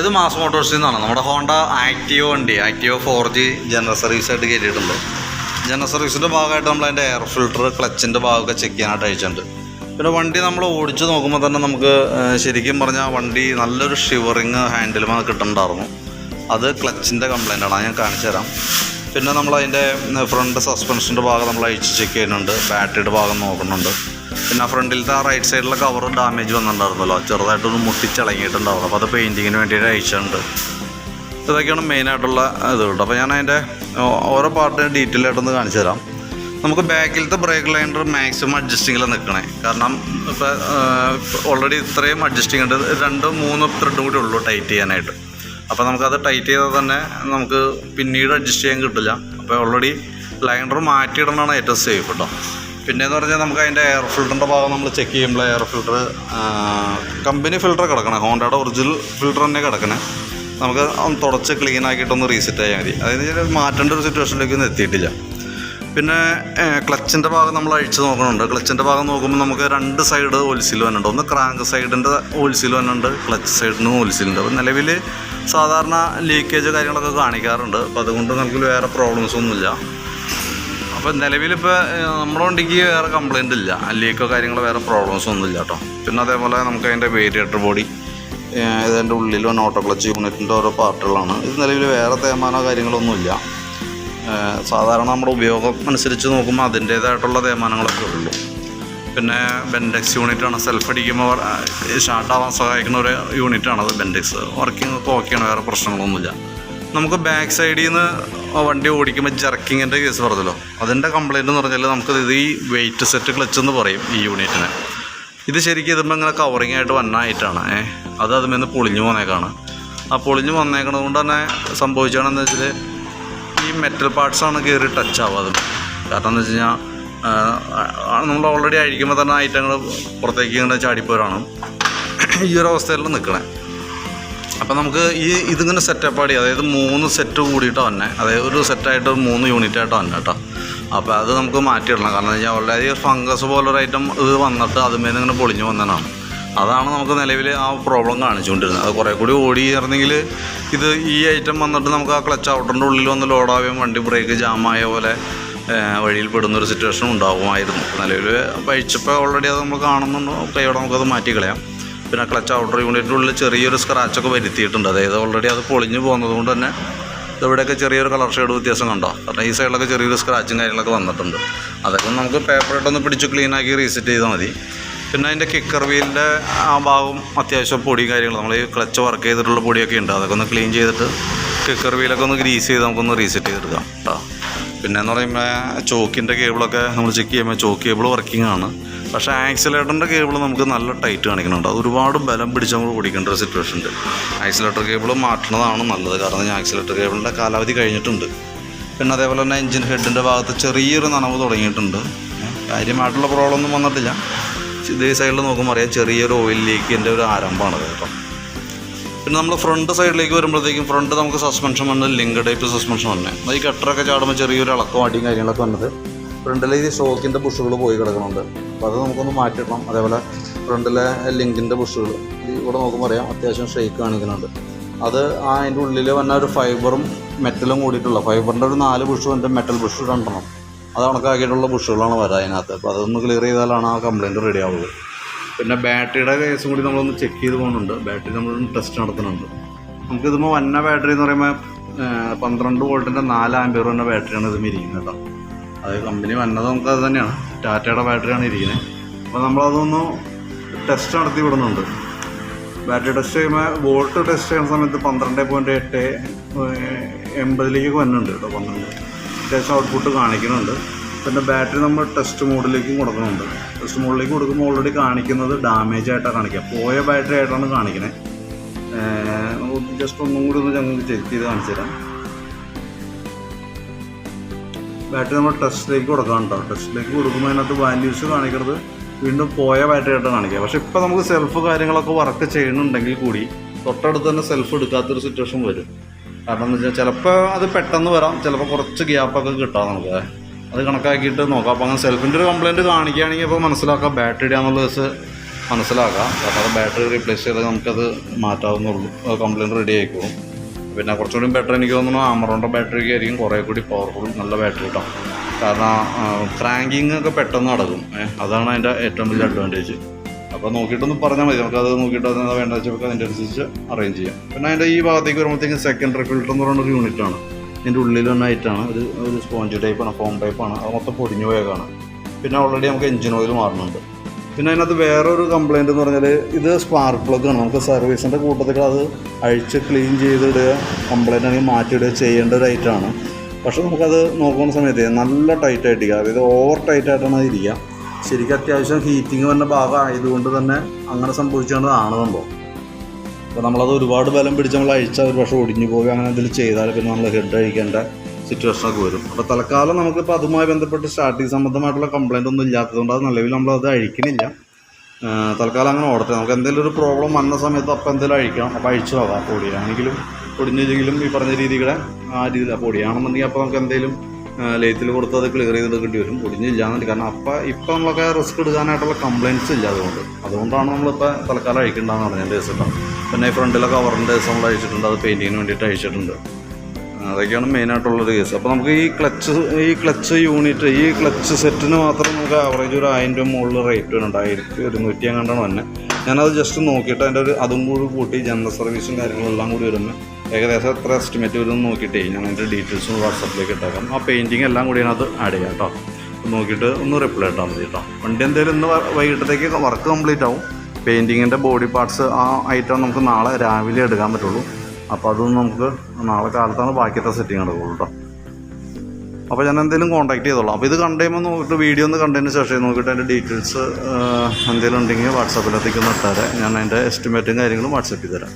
ഇത് മാസ് മോട്ടോഴ്സിൽ നിന്നാണ്. നമ്മുടെ ഹോണ്ട ആക്റ്റീവ് വണ്ടി ആക്റ്റീവ് ഫോർ ജി ജനറൽ സർവീസായിട്ട് കയറ്റിയിട്ടുണ്ട് ജനറൽ സർവീസിന്റെ ഭാഗമായിട്ട് നമ്മൾ അതിന്റെ എയർ ഫിൽട്ടർ ക്ലച്ചിന്റെ ഭാഗമൊക്കെ ചെക്ക് ചെയ്യാനായിട്ട് അയച്ചിട്ടുണ്ട്. പിന്നെ വണ്ടി നമ്മൾ ഓടിച്ച് നോക്കുമ്പോൾ തന്നെ നമുക്ക് ശരിക്കും പറഞ്ഞാൽ വണ്ടി നല്ലൊരു ഷിവറിങ് ഹാൻഡിലും കിട്ടുന്നുണ്ടായിരുന്നു അത് ക്ലച്ചിന്റെ കംപ്ലൈന്റ് ആണ്. ഞാൻ കാണിച്ചു തരാം പിന്നെ നമ്മൾ അതിന്റെ ഫ്രണ്ട് സസ്പെൻഷന്റെ ഭാഗം നമ്മൾ അഴിച്ച് ചെക്ക് ചെയ്യുന്നുണ്ട്. ബാറ്ററിയുടെ ഭാഗം നോക്കുന്നുണ്ട്. പിന്നെ ഫ്രണ്ടിലത്തെ ആ റൈറ്റ് സൈഡിലെ കവർ ഡാമേജ് വന്നിട്ടുണ്ടായിരുന്നല്ലോ. ചെറുതായിട്ടൊന്ന് മുട്ടിച്ചിളങ്ങിയിട്ടുണ്ടാവും അപ്പോൾ അത് പെയിന്റിങ്ങിന് വേണ്ടിയിട്ട് അയച്ചിട്ടുണ്ട് ഇതൊക്കെയാണ് മെയിനായിട്ടുള്ള ഇത് കേട്ടോ അപ്പോൾ ഞാൻ അതിന്റെ ഓരോ പാർട്ടിനും ഡീറ്റെയിൽ ആയിട്ടൊന്ന് കാണിച്ചു തരാം. നമുക്ക് ബാക്കിലത്തെ ബ്രേക്ക് ലൈനർ മാക്സിമം അഡ്ജസ്റ്റിങ്ങിൽ നിൽക്കണേ. കാരണം ഇപ്പോൾ ഓൾറെഡി ഇത്രയും അഡ്ജസ്റ്റിംഗ് ഉണ്ട്. രണ്ടോ മൂന്നോ ത്രെഡും കൂടി ഉള്ളൂ ടൈറ്റ് ചെയ്യാനായിട്ട്. അപ്പോൾ നമുക്കത് ടൈറ്റ് ചെയ്താൽ തന്നെ നമുക്ക് പിന്നീട് അഡ്ജസ്റ്റ് ചെയ്യാൻ കിട്ടില്ല. അപ്പോൾ ഓൾറെഡി ലൈനർ മാറ്റിയിടണമാണ് ഏറ്റവും സേഫ് കേട്ടോ പിന്നെയെന്ന് പറഞ്ഞാൽ നമുക്ക് അതിന്റെ എയർ ഫിൽറ്ററിന്റെ ഭാഗം നമ്മൾ ചെക്ക് ചെയ്യുമ്പോൾ എയർ ഫിൽറ്റർ കമ്പനി ഫിൽറ്റർ കിടക്കണം. ഹോണ്ടയുടെ ഒറിജിനൽ ഫിൽറ്റർ തന്നെ കിടക്കണേ. നമുക്ക് ഒന്ന് തുടച്ച് ക്ലീൻ ആക്കിയിട്ടൊന്ന് റീസെറ്റ് ആയാൽ മതി. അതായത് മാറ്റേണ്ട ഒരു സിറ്റുവേഷനിലേക്ക് ഒന്നും എത്തിയിട്ടില്ല. പിന്നെ ക്ലച്ചിന്റെ ഭാഗം നമ്മൾ അഴിച്ച് നോക്കണുണ്ട്. ക്ലച്ചിന്റെ ഭാഗം നോക്കുമ്പോൾ നമുക്ക് രണ്ട് സൈഡ് ഓൽസിൽ വന്നിട്ടുണ്ട്. ഒന്ന് ക്രാങ്ക് സൈഡിന്റെ ഓൽസിൽ വന്നിട്ടുണ്ട് ക്ലച്ച് സൈഡിന് ഓൽസിലുണ്ട് അപ്പോൾ നിലവിൽ സാധാരണ ലീക്കേജ് കാര്യങ്ങളൊക്കെ കാണിക്കാറുണ്ട്. അപ്പോൾ അതുകൊണ്ട് നമുക്ക് വേറെ പ്രോബ്ലംസ് ഒന്നുമില്ല. അപ്പോൾ നിലവിലിപ്പോൾ നമ്മുടെ വണ്ടിക്ക് വേറെ കംപ്ലൈന്റ് ഇല്ല. ലീക്കോ കാര്യങ്ങളോ വേറെ പ്രോബ്ലംസ് ഒന്നും ഇല്ല കേട്ടോ. പിന്നെ അതേപോലെ നമുക്ക് അതിന്റെ വേരിയേറ്റർ ബോഡി ഇതിന്റെ ഉള്ളിൽ വന്ന ഓട്ടോ ക്ലച്ച് യൂണിറ്റിന്റെ ഓരോ പാർട്ടുകളാണ്. ഇത് നിലവിൽ വേറെ തേമാനോ കാര്യങ്ങളൊന്നുമില്ല. സാധാരണ നമ്മുടെ ഉപയോഗം അനുസരിച്ച് നോക്കുമ്പോൾ അതിന്റേതായിട്ടുള്ള തേമാനങ്ങളൊക്കെ ഉള്ളൂ. പിന്നെ ബെൻഡെക്സ് യൂണിറ്റാണ് സെൽഫ് അടിക്കുമ്പോൾ സ്റ്റാർട്ടാവാൻ സഹായിക്കുന്ന ഒരു യൂണിറ്റാണ് അത് ബെൻഡെക്സ് വർക്കിംഗ് ഒക്കെ ഓക്കെയാണ് വേറെ പ്രശ്നങ്ങളൊന്നുമില്ല. നമുക്ക് ബാക്ക് സൈഡിൽ നിന്ന് വണ്ടി ഓടിക്കുമ്പോൾ ജർക്കിങ്ങിന്റെ കേസ് പറഞ്ഞല്ലോ. അതിന്റെ കംപ്ലയിന്റ് എന്ന് പറഞ്ഞാൽ നമുക്ക് ഇത് ഈ വെയിറ്റ് സെറ്റ് ക്ലച്ച് എന്ന് പറയും ഈ യൂണിറ്റിന് ഇത് ശരിക്കും ഇതുമ്പോൾ ഇങ്ങനെ കവറിങ് ആയിട്ട് വന്നായിട്ടാണ്. ഏഹ് അത് അതുമെന്ന് പൊളിഞ്ഞു പോന്നേക്കാണ്. ആ പൊളിഞ്ഞു വന്നേക്കണത് കൊണ്ട് തന്നെ സംഭവിച്ചാണെന്ന് വെച്ചാൽ ഈ മെറ്റൽ പാർട്സാണ് കയറി ടച്ച് ആവാതെ കാരണം എന്ന് വെച്ച് കഴിഞ്ഞാൽ നമ്മൾ ഓൾറെഡി അഴിക്കുമ്പോൾ തന്നെ ഐറ്റങ്ങൾ പുറത്തേക്ക് ഇങ്ങനെ ചാടിപ്പോരാണ്. ഈ ഒരു അവസ്ഥയിൽ നിൽക്കണേ അപ്പോൾ നമുക്ക് ഈ ഇതിങ്ങനെ സെറ്റപ്പ് ആടി അതായത് മൂന്ന് സെറ്റ് കൂടിയിട്ട് തന്നെ അതായത് ഒരു സെറ്റായിട്ട് മൂന്ന് യൂണിറ്റ് ആയിട്ട് തന്നെ കേട്ടോ അപ്പോൾ അത് നമുക്ക് മാറ്റിയിടണം. കാരണം എന്ന് വെച്ചാൽ ഓൾറെഡി ഫംഗസ് പോലൊരു ഐറ്റം ഇത് വന്നിട്ട് അതുമേന്ന് ഇങ്ങനെ പൊളിഞ്ഞു വന്നതാണ്. അതാണ് നമുക്ക് നിലവിൽ ആ പ്രോബ്ലം കാണിച്ചുകൊണ്ടിരുന്നത്. അത് കുറേ കൂടി ഓടിയിരുന്നെങ്കിൽ ഇത് ഈ ഐറ്റം വന്നിട്ട് നമുക്ക് ആ ക്ലച്ച് ഔട്ടറിന്റെ ഉള്ളിൽ വന്ന് ലോഡാവുകയും വണ്ടി ബ്രേക്ക് ജാമായ പോലെ വഴിയിൽ പെടുന്ന ഒരു സിറ്റുവേഷൻ ഉണ്ടാകുമായിരുന്നു നിലവിൽ പഴിച്ചപ്പോൾ ഓൾറെഡി അത് നമ്മൾ കാണുന്നുണ്ടോ. കൈയോടെ നമുക്കത് മാറ്റി കളയാം. പിന്നെ ക്ലച്ച് ഔട്ടർ യൂണിറ്റിന്റെ ഉള്ളിൽ ചെറിയൊരു സ്ക്രാച്ചൊക്കെ വരുത്തിയിട്ടുണ്ട്. അതായത് ഓൾറെഡി അത് പൊളിഞ്ഞു പോകുന്നത് കൊണ്ട് തന്നെ ഇവിടെയൊക്കെ ചെറിയൊരു കളർ ഷെയ്ഡ് വ്യത്യാസം കണ്ടോ? കാരണം ഈ സൈഡിലൊക്കെ ചെറിയൊരു സ്ക്രാച്ചും കാര്യങ്ങളൊക്കെ വന്നിട്ടുണ്ട്. അതൊക്കെ നമുക്ക് പേപ്പർ ഇട്ടൊന്ന് പിടിച്ച് ക്ലീൻ ആക്കി റീസെറ്റ് ചെയ്താൽ മതി. പിന്നെ അതിന്റെ കിക്കർ വീലിന്റെ ആ ഭാഗം അത്യാവശ്യം പൊടി കാര്യങ്ങൾ നമ്മൾ ഈ ക്ലച്ച് വർക്ക് ചെയ്തിട്ടുള്ള പൊടിയൊക്കെ ഉണ്ട്. അതൊക്കെ ഒന്ന് ക്ലീൻ ചെയ്തിട്ട് കിക്കർ വീലൊക്കെ ഒന്ന് ഗ്രീസ് ചെയ്ത് നമുക്കൊന്ന് റീസെറ്റ് ചെയ്തെടുക്കാം. കേട്ടോ പിന്നെ എന്ന് പറയുമ്പോൾ ചോക്കിന്റെ കേബിളൊക്കെ നമ്മൾ ചെക്ക് ചെയ്യുമ്പോൾ ചോക്ക് കേബിൾ വർക്കിംഗ് ആണ്. പക്ഷേ ആക്സിലേറ്ററിന്റെ കേബിൾ നമുക്ക് നല്ല ടൈറ്റ് കാണിക്കുന്നുണ്ട്. അത് ഒരുപാട് ബലം പിടിച്ച് നമ്മൾ ഓടിക്കേണ്ട ഒരു സിറ്റുവേഷൻ ഉണ്ട്. ആക്സിലേറ്റർ കേബിൾ മാറ്റുന്നതാണ് നല്ലത്. കാരണം ആക്സിലേറ്റർ കേബിളിന്റെ കാലാവധി കഴിഞ്ഞിട്ടുണ്ട്. പിന്നെ അതേപോലെ തന്നെ എഞ്ചിൻ ഹെഡിന്റെ ഭാഗത്ത് ചെറിയൊരു നനവ് തുടങ്ങിയിട്ടുണ്ട്. കാര്യമായിട്ടുള്ള പ്രോബ്ലം ഒന്നും വന്നിട്ടില്ല. ഇതേ സൈഡിൽ നോക്കുമ്പോൾ അറിയാം ചെറിയൊരു ഓയിൽ ലീക്കിന്റെ ഒരു ആരംഭമാണ് കേട്ടോ. പിന്നെ നമ്മൾ ഫ്രണ്ട് സൈഡിലേക്ക് വരുമ്പോഴത്തേക്കും ഫ്രണ്ട് നമുക്ക് സസ്പെൻഷൻ വന്നത് ലിങ്ക് ടൈപ്പ് സസ്പെൻഷൻ വന്നെ. ഈ കട്ടറൊക്കെ ചാടുമ്പോൾ ചെറിയൊരു ഇളക്കം അടിയും കാര്യങ്ങളൊക്കെ വന്നത്. ഫ്രണ്ടിലെ ഈ ഷോക്കിന്റെ ബുഷുകൾ പോയി കിടക്കുന്നുണ്ട് അപ്പോൾ അത് നമുക്കൊന്ന് മാറ്റിയിടണം. അതേപോലെ ഫ്രണ്ടിലെ ലിങ്കിന്റെ ബുഷുകൾ ഇവിടെ നോക്കുമ്പോൾ അറിയാം അത്യാവശ്യം ഷെയ്ക്ക് കാണിക്കുന്നുണ്ട്. അത് അതിന്റെ ഉള്ളിൽ വന്ന ഒരു ഫൈബറും മെറ്റലും കൂടിയിട്ടുള്ള ഫൈബറിന്റെ ഒരു നാല് ബുഷും എന്റെ മെറ്റൽ ബുഷ് രണ്ടെണ്ണം. അത് കണക്കാക്കിയിട്ടുള്ള ബുഷുകളാണ് വരാം അതിനകത്ത്. അപ്പോൾ അതൊന്ന് ക്ലിയർ ചെയ്താലാണ് ആ കംപ്ലയിന്റ് റെഡി പിന്നെ ബാറ്ററിയുടെ കേസും കൂടി നമ്മളൊന്ന് ചെക്ക് ചെയ്ത് പോകുന്നുണ്ട് ബാറ്ററി നമ്മളൊന്ന് ടെസ്റ്റ് നടത്തുന്നുണ്ട്. നമുക്ക് ഇതുമ്പോൾ വന്ന ബാറ്ററി എന്ന് പറയുമ്പോൾ പന്ത്രണ്ട് വോൾട്ടിന്റെ നാല് ആംബിയർ വന്ന ബാറ്ററിയാണ് ഇത് ഇരിക്കുന്നത് കേട്ടോ. അത് കമ്പനി വന്നത് നമുക്ക് അത് തന്നെയാണ്. ടാറ്റയുടെ ബാറ്ററിയാണ് ഇരിക്കുന്നത്. അപ്പോൾ നമ്മളതൊന്ന് ടെസ്റ്റ് നടത്തി വിടുന്നുണ്ട്. ബാറ്ററി ടെസ്റ്റ് ചെയ്യുമ്പോൾ വോൾട്ട് ടെസ്റ്റ് ചെയ്യുന്ന സമയത്ത് പന്ത്രണ്ട് പോയിന്റ് എട്ട് എൺപതിലേക്ക് വരുന്നുണ്ട് കേട്ടോ പന്ത്രണ്ട്. അത്യാവശ്യം ഔട്ട്പുട്ട് കാണിക്കുന്നുണ്ട്. പിന്നെ ബാറ്ററി നമ്മൾ ടെസ്റ്റ് മോഡിലേക്കും കൊടുക്കുന്നുണ്ട്. ടെസ്റ്റ് മോഡിലേക്ക് കൊടുക്കുമ്പോൾ ഓൾറെഡി കാണിക്കുന്നത് ഡാമേജ് ആയിട്ടാണ് കാണിക്കുക. പോയ ബാറ്ററി ആയിട്ടാണ് കാണിക്കുന്നത് ജസ്റ്റ് ഒന്നും കൂടി ഒന്ന് ഞങ്ങൾക്ക് ചെക്ക് ചെയ്ത് കാണിച്ചു തരാം. ബാറ്ററി നമ്മൾ ടെസ്റ്റിലേക്ക് കൊടുക്കാം കേട്ടോ. ടെസ്റ്റിലേക്ക് കൊടുക്കുമ്പോൾ അതിനകത്ത് വാല്യൂസ് കാണിക്കുന്നത് വീണ്ടും പോയ ബാറ്ററി ആയിട്ടാണ് കാണിക്കുക. പക്ഷേ ഇപ്പോൾ നമുക്ക് സെൽഫ് കാര്യങ്ങളൊക്കെ വർക്ക് ചെയ്യുന്നുണ്ടെങ്കിൽ കൂടി തൊട്ടടുത്ത് തന്നെ സെൽഫ് എടുക്കാത്തൊരു സിറ്റുവേഷൻ വരും. കാരണം എന്ന് വെച്ചാൽ ചിലപ്പോൾ അത് പെട്ടെന്ന് വരാം. ചിലപ്പോൾ കുറച്ച് ഗ്യാപ്പൊക്കെ കിട്ടാം നമുക്ക്. അത് കണക്കാക്കിയിട്ട് നോക്കാം. അപ്പോൾ അങ്ങനെ സെൽഫിന്റെ ഒരു കംപ്ലയിന്റ് കാണിക്കുകയാണെങ്കിൽ അപ്പോൾ മനസ്സിലാക്കാം. ബാറ്ററി ഇടാന്നുള്ള കേസ് മനസ്സിലാക്കാം. കാരണം ബാറ്ററി റീപ്ലേസ് ചെയ്ത് നമുക്കത് മാറ്റാവുന്നുള്ളൂ. കംപ്ലയിന്റ് റെഡി ആയിക്കോളും. പിന്നെ കുറച്ചുകൂടി ബെറ്റർ എനിക്ക് തോന്നുന്നു ആമറോണ്ട ബാറ്ററിക്ക് ആയിരിക്കും. കുറേ കൂടി പവർഫുൾ നല്ല ബാറ്ററി കിട്ടാം കാരണം ക്രാങ്കിങ് ഒക്കെ പെട്ടെന്ന് നടക്കും. അതാണ് അതിന്റെ ഏറ്റവും വലിയ അഡ്വാന്റേജ് അപ്പോൾ നോക്കിയിട്ടൊന്ന് പറഞ്ഞാൽ മതി. നമുക്കത് നോക്കിയിട്ട് എന്താ വേണ്ടത് വെച്ചാൽ അതിന്റെ അനുസരിച്ച് അറേഞ്ച് ചെയ്യാം. പിന്നെ അതിന്റെ ഈ ഭാഗത്തേക്ക് വരുമ്പോഴത്തേക്കും സെക്കൻഡറി ഫിൽറ്റർ എന്ന് പറയുന്ന ഒരു യൂണിറ്റാണ് ഇതിന്റെ ഉള്ളിൽ ഒന്നായിട്ടാണ് ഒരു ഒരു സ്പോഞ്ച് ടൈപ്പാണ് ഫോം ടൈപ്പാണ് അത് മൊത്തം പൊടിഞ്ഞു പോയേക്കാണ് പിന്നെ ഓൾറെഡി നമുക്ക് എഞ്ചിൻ ഓയിൽ മാറുന്നുണ്ട്. പിന്നെ അതിനകത്ത് വേറൊരു കംപ്ലയിന്റ് എന്ന് പറഞ്ഞാൽ ഇത് സ്പാർക്ക് പ്ലഗ് ആണ്. നമുക്ക് സർവീസിന്റെ കൂട്ടത്തിൽ അത് അഴിച്ച് ക്ലീൻ ചെയ്തിടുക കംപ്ലൈന്റ് ആണെങ്കിൽ മാറ്റിയിടുക ചെയ്യേണ്ട ഒരു ഐറ്റമാണ് പക്ഷെ നമുക്കത് നോക്കുന്ന സമയത്ത് നല്ല ടൈറ്റ് ആയിട്ടിരിക്കുക. അതായത് ഓവർ ടൈറ്റ് ആയിട്ടാണ് ഇരിക്കുക ശരിക്കും അത്യാവശ്യം ഹീറ്റിംഗ് വരുന്ന ഭാഗം ആയതുകൊണ്ട് തന്നെ അങ്ങനെ സംഭവിച്ചുകൊണ്ടതാണ് സംഭവം. അപ്പോൾ നമ്മളത് ഒരുപാട് ബലം പിടിച്ച് നമ്മൾ അഴിച്ചാൽ ഒരു പക്ഷേ ഒടിഞ്ഞു പോകുക അങ്ങനെ എന്തെങ്കിലും ചെയ്താൽ പിന്നെ നമ്മൾ ഹെഡ് അഴിക്കേണ്ട സിറ്റുവേഷനൊക്കെ വരും. അപ്പോൾ തൽക്കാലം നമുക്കിപ്പോൾ അതുമായി ബന്ധപ്പെട്ട് സ്റ്റാർട്ടിങ് സംബന്ധമായിട്ടുള്ള കംപ്ലൈന്റ് ഒന്നും ഇല്ലാത്തതുകൊണ്ട് അത് നിലവിൽ നമ്മളത് അഴിക്കണില്ല. തൽക്കാലം അങ്ങനെ ഓടട്ടെ. നമുക്ക് എന്തെങ്കിലും ഒരു പ്രോബ്ലം വന്ന സമയത്ത് അപ്പം എന്തെങ്കിലും അഴിക്കണം. അപ്പോൾ അഴിച്ചു നോക്കാം പൊടിയാണെങ്കിലും പൊടിഞ്ഞില്ലെങ്കിലും ഈ പറഞ്ഞ രീതികളെ ആ രീതിയിൽ പൊടിയാണെന്നുണ്ടെങ്കിൽ അപ്പോൾ നമുക്ക് എന്തെങ്കിലും ലേത്തിൽ കൊടുത്ത് അത് ക്ലിയർ ചെയ്തെടുക്കേണ്ടി വരും. ഒടിഞ്ഞില്ല എന്നിട്ട് കാരണം അപ്പം ഇപ്പം നമ്മളൊക്കെ റിസ്ക് എടുക്കാനായിട്ടുള്ള കംപ്ലയിന്റ്സ് ഇല്ല അതുകൊണ്ട്. അതുകൊണ്ടാണ് നമ്മളിപ്പോൾ തൽക്കാലം അഴിക്കേണ്ടതെന്ന് പറഞ്ഞതിന്റെ ദിവസം പിന്നെ ഈ ഫ്രണ്ടിലെ കവറിന്റെ ദിവസം നമ്മൾ അഴിച്ചിട്ടുണ്ട്. അത് പെയിന്റിങ്ങിന് വേണ്ടിയിട്ട് അഴിച്ചിട്ടുണ്ട്. അതൊക്കെയാണ് മെയിനായിട്ടുള്ളൊരു കേസ് അപ്പോൾ നമുക്ക് ഈ ക്ലച്ച് ഈ ക്ലച്ച് യൂണിറ്റ് ഈ ക്ലച്ച് സെറ്റിന് മാത്രം നമുക്ക് ആവറേജ് ഒരു ആയിരം രൂപ മുകളിൽ റേറ്റ് വരുന്നുണ്ട് ആയിരത്തി ഒരുന്നൂറ്റി എങ്ങാണ്ടാണ് തന്നെ ഞാനത് ജസ്റ്റ് നോക്കിയിട്ട് അതിന്റെ ഒരു അതും കൂടി കൂട്ടി ജനറൽ സർവീസും കാര്യങ്ങളെല്ലാം കൂടി വരുമ്പോൾ ഏകദേശം എത്ര എസ്റ്റിമേറ്റ് വരും നോക്കിയിട്ടേ ഞാൻ അതിന്റെ ഡീറ്റെയിൽസും വാട്സപ്പിലേക്ക് ഇട്ടേക്കാം. ആ പെയിന്റിങ് എല്ലാം കൂടി അതിനകത്ത് ആഡ് ചെയ്യാം കേട്ടോ നോക്കിയിട്ട് ഒന്ന് റിപ്ലൈ ഇട്ടാൽ മതി കേട്ടോ വണ്ടി എന്തെങ്കിലും ഇന്ന് വൈകിട്ടത്തേക്ക് വർക്ക് കംപ്ലീറ്റ് ആവും. പെയിന്റിങ്ങിന്റെ ബോഡി പാർട്സ് ആ ഐറ്റം നമുക്ക് നാളെ രാവിലെ എടുക്കാൻ പറ്റുള്ളൂ. അപ്പോൾ അതൊന്നും നമുക്ക് നാളെ കാലത്താണ് ബാക്കിയത്തെ സെറ്റിങ് നടക്കുള്ളൂ കേട്ടോ അപ്പോൾ ഞാൻ എന്തെങ്കിലും കോൺടാക്ട് ചെയ്തോളാം. അപ്പോൾ ഇത് കണ്ടു കഴിയുമ്പോൾ നോക്കിയിട്ട് വീഡിയോ ഒന്ന് കണ്ടതിന് ശേഷം നോക്കിയിട്ട് അതിന്റെ ഡീറ്റെയിൽസ് എന്തെങ്കിലും ഉണ്ടെങ്കിൽ വാട്സാപ്പിലെത്തിക്കുന്ന ഇട്ടാരെ ഞാൻ അതിന്റെ എസ്റ്റിമേറ്റും കാര്യങ്ങളും വാട്സപ്പ് ചെയ്ത് തരാം.